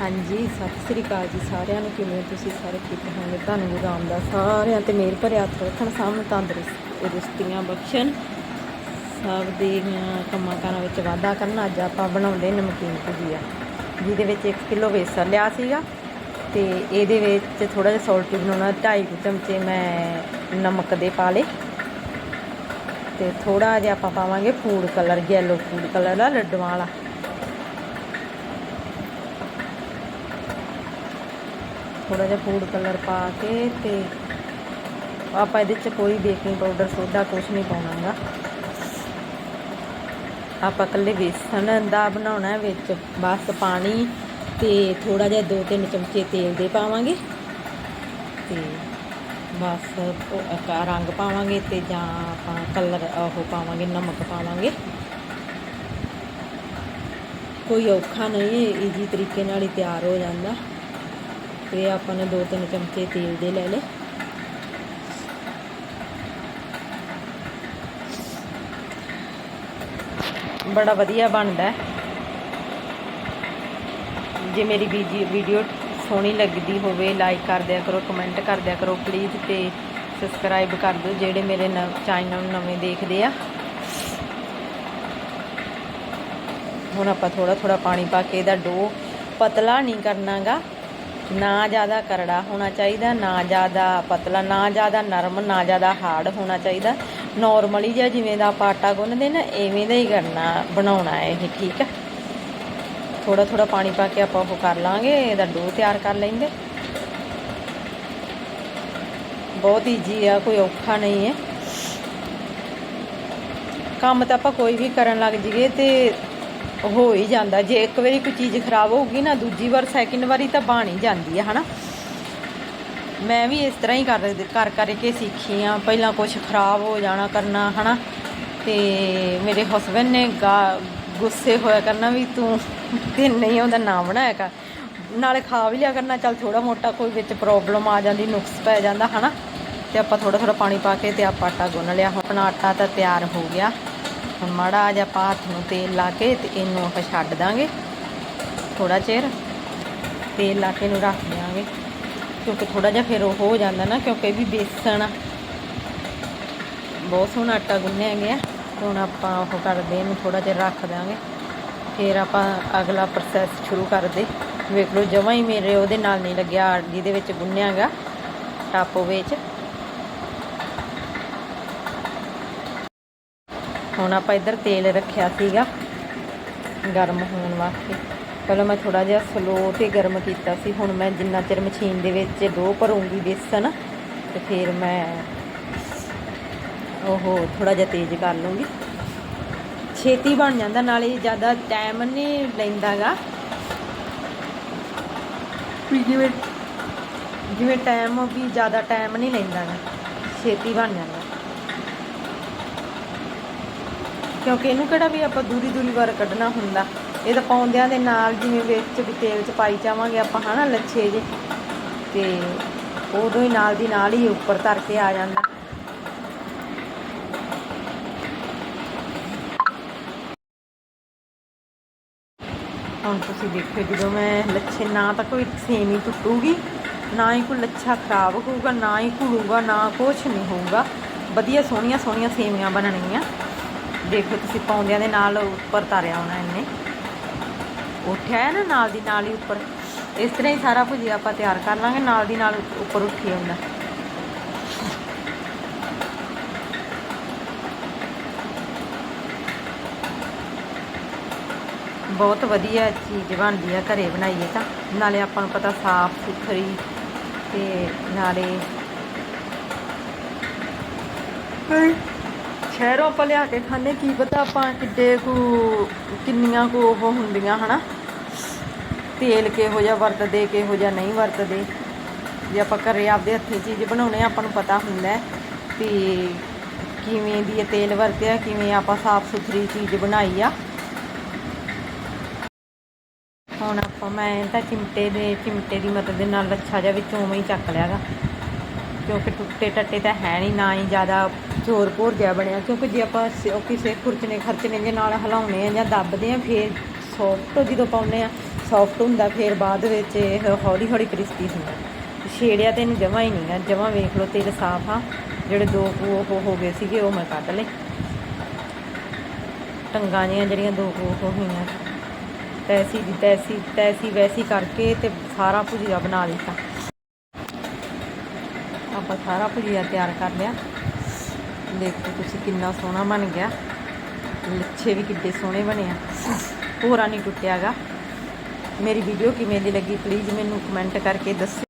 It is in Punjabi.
ਹਾਂਜੀ, ਸਤਿ ਸ੍ਰੀ ਅਕਾਲ ਜੀ ਸਾਰਿਆਂ ਨੂੰ। ਕਿਵੇਂ ਤੁਸੀਂ ਸਾਰੇ? ਠੀਕ ਹੋਣਗੇ ਤੁਹਾਨੂੰ ਗੁਰੂ ਰਾਮਦਾਸ। ਸਾਰਿਆਂ ਤੇ ਮੇਰ ਭਰਿਆ ਹੱਥ ਰੱਖਣ, ਸਭ ਨੂੰ ਤੰਦਰੁਸਤ ਰੁਸਤੀਆਂ ਬਖਸ਼ਣ। ਸਭ ਦੇ ਕੰਮਾਂ ਕਾਰਾਂ ਵਿੱਚ ਵਾਧਾ ਕਰਨ। ਅੱਜ ਆਪਾਂ ਬਣਾਉਂਦੇ ਨਮਕੀਨ ਭੁਜੀਆ, ਜਿਹਦੇ ਵਿੱਚ 1 ਕਿਲੋ ਵੇਸਣ ਲਿਆ ਸੀਗਾ ਤੇ ਇਹਦੇ ਵਿੱਚ ਥੋੜਾ ਜਿਹਾ ਸੌਲਟ ਬਣਾਉਣਾ 2.5 ਚਮਚੇ ਮੈਂ ਨਮਕ ਦੇ ਪਾ ਲਏ। ਤੇ ਥੋੜਾ ਜਿਹਾ ਆਪਾਂ ਪਾਵਾਂਗੇ food colour yellow food colour ਦਾ ਲੱਡੂਆਂ ਵਾਲਾ। ਥੋੜਾ ਜਿਹਾ ਫੂਡ ਕਲਰ ਪਾ ਕੇ ਤੇ ਆਪਾਂ ਇਹਦੇ ਚ ਕੋਈ ਬੇਕਿੰਗ ਪਾਊਡਰ ਸੋਡਾ ਕੁਝ ਨਹੀਂ ਪਾਉਣਾਗਾ। ਆਪਾਂ ਇਕੱਲੇ ਵੇਸਣ ਦਾ ਬਣਾਉਣਾ ਵਿੱਚ, ਬਸ ਪਾਣੀ ਤੇ ਥੋੜਾ ਜਿਹਾ 2-3 ਚਮਚੇ ਤੇਲ ਦੇ ਪਾਵਾਂਗੇ ਤੇ ਬਸ ਰੰਗ ਪਾਵਾਂਗੇ ਤੇ ਜਾਂ ਆਪਾਂ ਕਲਰ ਉਹ ਪਾਵਾਂਗੇ, ਨਮਕ ਪਾਵਾਂਗੇ। ਕੋਈ ਔਖਾ ਨਹੀਂ ਈਜ਼ੀ ਤਰੀਕੇ ਨਾਲ ਹੀ ਤਿਆਰ ਹੋ ਜਾਂਦਾ। ਤੇ ਆਪਾਂ ਨੇ 2-3 ਚਮਚੇ ਤੇਲ ਦੇ ਲੈ ਲਏ। ਬੜਾ ਵਧੀਆ ਬਣਦਾ ਜੇ ਮੇਰੀ ਵੀਜੀ- ਵੀਡੀਓ ਸੋਹਣੀ ਲੱਗਦੀ ਹੋਵੇ ਲਾਈਕ ਕਰ ਦਿਆ ਕਰੋ ਕਮੈਂਟ ਕਰ ਦਿਆ ਕਰੋ ਪਲੀਜ਼ ਤੇ ਸਬਸਕ੍ਰਾਈਬ ਕਰ ਦਿਓ ਜਿਹੜੇ ਮੇਰੇ ਚੈਨਲ ਨੂੰ ਨਵੇਂ ਦੇਖਦੇ ਆ। ਹੁਣ ਆਪਾਂ ਥੋੜਾ ਥੋੜਾ ਪਾਣੀ ਪਾ ਕੇ ਇਹਦਾ ਡੋ ਪਤਲਾ ਨਹੀਂ ਕਰਨਾਗਾ। ਨਾ ਜ਼ਿਆਦਾ ਕਰੜਾ ਹੋਣਾ ਚਾਹੀਦਾ, ਨਾ ਜ਼ਿਆਦਾ ਪਤਲਾ, ਨਾ ਜ਼ਿਆਦਾ ਨਰਮ, ਨਾ ਜ਼ਿਆਦਾ ਹਾਰਡ ਹੋਣਾ ਚਾਹੀਦਾ। ਨਾਰਮਲੀ ਜਿਹਾ ਜਿਵੇਂ ਦਾ ਆਪਾਂ ਆਟਾ ਗੁੰਨਦੇ ਨਾ, ਐਵੇਂ ਦਾ ਹੀ ਕਰਨਾ, ਬਣਾਉਣਾ ਹੈ ਇਹ, ਠੀਕ ਹੈ ਥੋੜਾ ਥੋੜਾ ਪਾਣੀ ਪਾ ਕੇ ਆਪਾਂ ਉਹ ਕਰ ਲਾਂਗੇ, ਇਹਦਾ ਡੋ ਤਿਆਰ ਕਰ ਲੈਂਦੇ। ਬਹੁਤ ਈਜੀ ਆ, ਕੋਈ ਔਖਾ ਨਹੀਂ ਹੈ। ਕੰਮ ਤਾਂ ਆਪਾਂ ਕੋਈ ਵੀ ਕਰਨ ਲੱਗ ਜੀਏ ਤੇ ਹੋ ਹੀ ਜਾਂਦਾ। ਜੇ ਇੱਕ ਵਾਰੀ ਕੋਈ ਚੀਜ਼ ਖਰਾਬ ਹੋਊਗੀ ਨਾ, ਦੂਜੀ ਵਾਰ ਸੈਕਿੰਡ ਵਾਰੀ ਤਾਂ ਬਣ ਹੀ ਜਾਂਦੀ ਹੈ ਹਨਾ? ਮੈਂ ਵੀ ਇਸ ਤਰ੍ਹਾਂ ਹੀ ਕਰ ਕਰ, ਕਰਕੇ ਸਿੱਖੀ ਆ। ਪਹਿਲਾਂ ਕੁਝ ਖਰਾਬ ਹੋ ਜਾਣਾ ਕਰਨਾ, ਹਨਾ? ਤੇ ਮੇਰੇ ਹਸਬੰਡ ਨੇ ਗਾ- ਗੁੱਸੇ ਹੋਇਆ ਕਰਨਾ ਵੀ ਤੂੰ ਤੇ ਨਹੀਂ ਉਹਦਾ ਨਾਮ ਬਣਾਇਆ ਕਰ। ਨਾਲੇ ਖਾ ਵੀ ਲਿਆ ਕਰਨਾ, ਚੱਲ ਥੋੜਾ ਮੋਟਾ ਕੋਈ ਵਿੱਚ ਪ੍ਰੋਬਲਮ ਆ ਜਾਂਦੀ, ਨੁਕਸ ਪੈ ਜਾਂਦਾ, ਹਨਾ? ਤੇ ਆਪਾਂ ਥੋੜਾ ਥੋੜਾ ਪਾਣੀ ਪਾ ਕੇ ਤੇ ਆਪਾਂ ਆਟਾ ਗੁੰਨ ਲਿਆ। ਹੁਣ ਆਪਣਾ ਆਟਾ ਤਾਂ ਤਿਆਰ ਹੋ ਗਿਆ। ਹੁਣ ਮਾੜਾ ਜਿਹਾ ਆਪਾਂ ਹੱਥ ਨੂੰ ਤੇਲ ਲਾ ਕੇ ਤੇ ਇਹਨੂੰ ਆਪਾਂ ਛੱਡ ਦਾਂਗੇ। ਥੋੜਾ ਚਿਰ ਤੇਲ ਲਾ ਕੇ ਇਹਨੂੰ ਰੱਖ ਦਿਆਂਗੇ। ਕਿਉਂਕਿ ਥੋੜਾ ਜਿਹਾ ਫਿਰ ਉਹ ਹੋ ਜਾਂਦਾ ਨਾ, ਕਿਉਂਕਿ ਇਹ ਵੀ ਬੇਸਣ ਆ। ਬਹੁਤ ਸੋਹਣਾ ਆਟਾ ਗੁੰਨਿਆ ਗਿਆ ਹੁਣ ਆਪਾਂ ਉਹ ਕਰਦੇ, ਇਹਨੂੰ ਥੋੜਾ ਜਿਹਾ ਰੱਖ ਦਾਂਗੇ ਫਿਰ ਆਪਾਂ ਅਗਲਾ ਪ੍ਰੋਸੈਸ ਸ਼ੁਰੂ ਕਰਦੇ। ਵੇਖ ਲਓ, ਜਮਾਂ ਹੀ ਮੇਰੇ ਉਹਦੇ ਨਾਲ ਨਹੀਂ ਲੱਗਿਆ ਜਿਹਦੇ ਵਿੱਚ ਗੁੰਨਿਆ ਗਾ। ਟਾਪੋ ਵਿੱਚ। ਹੁਣ ਆਪਾਂ ਇੱਧਰ ਤੇਲ ਰੱਖਿਆ ਸੀਗਾ ਗਰਮ ਹੋਣ ਵਾਸਤੇ। ਪਹਿਲਾਂ ਮੈਂ ਥੋੜਾ ਜਿਹਾ ਸਲੋ ਤੇ ਗਰਮ ਕੀਤਾ ਸੀ, ਹੁਣ ਮੈਂ ਜਿੰਨਾ ਚਿਰ ਮਸ਼ੀਨ ਦੇ ਵਿੱਚ ਡੋ ਭਰੂੰਗੀ ਬੇਸਨ, ਤੇ ਫਿਰ ਮੈਂ ਉਹ ਥੋੜਾ ਜਿਹਾ ਤੇਜ਼ ਕਰ ਲੂੰਗੀ ਛੇਤੀ ਬਣ ਜਾਂਦਾ, ਨਾਲੇ ਜ਼ਿਆਦਾ ਟਾਈਮ ਨਹੀਂ ਲੈਂਦਾਗਾ। ਵੀ ਜਿਵੇਂ ਜਿਵੇਂ ਟਾਈਮ ਵੀ ਜ਼ਿਆਦਾ ਟਾਈਮ ਨਹੀਂ ਲੈਂਦਾਗਾ, ਛੇਤੀ ਬਣ ਜਾਂਦਾ। ਕਿਉਂਕਿ ਇਹਨੂੰ ਕਿਹੜਾ ਵੀ ਆਪਾਂ ਦੂਰੀ ਦੂਰੀ ਵਾਰ ਕੱਢਣਾ ਹੁੰਦਾ। ਇਹ ਤਾਂ ਪਾਉਂਦਿਆਂ ਦੇ ਨਾਲ ਜਿਵੇਂ ਵਿੱਚ ਵੀ ਤੇਲ ਚ ਪਾਈ ਜਾਵਾਂਗੇ ਆਪਾਂ, ਹਨਾ, ਲੱਛੇ ਜੇ। ਤੇ ਉਦੋਂ ਹੀ ਨਾਲ ਦੀ ਨਾਲ ਹੀ ਉੱਪਰ ਧਰ ਕੇ ਆ ਜਾਂਦਾ। ਹੁਣ ਤੁਸੀਂ ਦੇਖੋ ਜਦੋਂ ਮੈਂ ਲੱਛੇ ਨਾ ਤਾਂ ਕੋਈ ਸੇਮੀ ਟੁੱਟੂਗੀ, ਨਾ ਹੀ ਕੋਈ ਲੱਛਾ ਖਰਾਬ ਹੋਊਗਾ, ਨਾ ਹੀ ਘੁਲੂਗਾ, ਨਾ ਕੁਛ ਨਹੀਂ ਹੋਊਗਾ। ਵਧੀਆ ਸੋਹਣੀਆਂ ਸੋਹਣੀਆਂ ਸੇਮੀਆਂ ਬਣਨਗੀਆਂ। ਦੇਖੋ ਤੁਸੀਂ, ਪੌਂਦਿਆਂ ਦੇ ਨਾਲ ਉੱਪਰ ਤਾਰਿਆ ਹੋਣਾ ਇਹਨੇ। ਉੱਠਿਆ ਹੈ ਨਾ, ਨਾਲ ਦੀ ਨਾਲ ਹੀ ਉੱਪਰ। ਇਸ ਤਰ੍ਹਾਂ ਹੀ ਸਾਰਾ ਕੁਝ ਆਪਾਂ ਤਿਆਰ ਕਰ ਲਾਂਗੇ, ਨਾਲ ਦੀ ਨਾਲ ਉੱਪਰ ਉੱਠੀ ਹੁੰਦਾ। ਬਹੁਤ ਵਧੀਆ ਚੀਜ਼ ਬਣਦੀ ਆ ਘਰੇ ਬਣਾਈਏ ਤਾਂ। ਨਾਲੇ ਆਪਾਂ ਨੂੰ ਪਤਾ ਸਾਫ਼ ਸੁਥਰੀ ਤੇ ਨਾਲੇ ਸ਼ਹਿਰੋਂ ਆਪਾਂ ਲਿਆ ਕੇ ਖਾਂਦੇ ਕੀ ਪਤਾ ਆਪਾਂ ਕਿੱਡੇ ਕੁ, ਕਿੰਨੀਆਂ ਕੁ ਉਹ ਹੁੰਦੀਆਂ, ਹਨਾ? ਤੇਲ ਕਿਹੋ ਜਿਹਾ ਵਰਤਦੇ, ਕਿਹੋ ਜਿਹਾ ਨਹੀਂ ਵਰਤਦੇ। ਜੇ ਆਪਾਂ ਘਰੇ ਆਪਦੇ ਹੱਥੀਂ ਚੀਜ਼ ਬਣਾਉਣੇ ਆਪਾਂ ਨੂੰ ਪਤਾ ਹੁੰਦਾ ਹੈ ਕਿਵੇਂ ਦੀ ਇਹ ਤੇਲ ਵਰਤਿਆ, ਕਿਵੇਂ ਆਪਾਂ ਸਾਫ਼ ਸੁਥਰੀ ਚੀਜ਼ ਬਣਾਈ ਆ। ਹੁਣ ਆਪਾਂ ਮੈਂ ਤਾਂ ਚਿਮਟੇ ਦੇ, ਚਿਮਟੇ ਦੀ ਮਦਦ ਦੇ ਨਾਲ ਲੱਛਾ ਜਿਹਾ ਵਿੱਚੋਂ ਉਵੇਂ ਹੀ ਚੱਕ ਲਿਆਗਾ ਕਿਉਂਕਿ ਟੁੱਟੇ ਟੱਟੇ ਤਾਂ ਹੈ ਨਹੀਂ, ਨਾ ਹੀ ਜ਼ਿਆਦਾ ਜ਼ੋਰ ਭੋਰ ਜਿਹਾ ਬਣਿਆ, ਕਿਉਂਕਿ ਜੇ ਆਪਾਂ ਸ- ਕਿਸੇ ਖੁਰਚਣੇ ਖਰਚਣੇ ਦੇ ਨਾਲ ਹਿਲਾਉਣੇ ਆ ਜਾਂ ਦੱਬਦੇ ਆ, ਫੇਰ ਸੌਫਟ ਜਦੋਂ ਪਾਉਂਦੇ ਆ ਸੌਫਟ ਹੁੰਦਾ, ਫਿਰ ਬਾਅਦ ਵਿੱਚ ਇਹ ਹੌਲੀ ਹੌਲੀ ਕ੍ਰਿਸਪੀ ਹੁੰਦਾ। ਛੇੜਿਆ ਤੇ ਇਹਨੂੰ ਜਮਾ ਹੀ ਨਹੀਂ ਨਹੀਂਗਾ ਜਮਾ ਵੇਖ ਲਓ, ਤੇਲ ਸਾਫ਼ ਆ, ਜਿਹੜੇ ਦੋ ਕੁ ਉਹ ਹੋ ਗਏ ਸੀਗੇ, ਉਹ ਮੈਂ ਕੱਢ ਲਏ। ਟੰਗਾਂ ਜਿਹੀਆਂ ਜਿਹੜੀਆਂ ਦੋ ਕੁ ਉਹ ਹੋਈਆਂ ਤੈਸੀ ਦੀ ਤੈਸੀ ਤੈਸੀ ਵੈਸੀ ਕਰਕੇ ਤੇ ਸਾਰਾ ਭੁਜੀਆ ਬਣਾ ਲਿੱਤਾ। ਆਪਾਂ ਸਾਰਾ ਭੁਜੀਆ ਤਿਆਰ ਕਰ ਲਿਆ। ਦੇਖੋ ਤੁਸੀਂ ਕਿੰਨਾ ਸੋਹਣਾ ਬਣ ਗਿਆ। ਲੱਛੇ ਵੀ ਕਿੱਡੇ ਸੋਹਣੇ ਬਣੇ ਆ। ਪੂਰਾ ਨਹੀਂ ਟੁੱਟਿਆਗਾ। ਮੇਰੀ ਵੀਡੀਓ ਕਿਵੇਂ ਦੀ ਲੱਗੀ ਪਲੀਜ਼ ਮੈਨੂੰ ਕਮੈਂਟ ਕਰਕੇ ਦੱਸੋ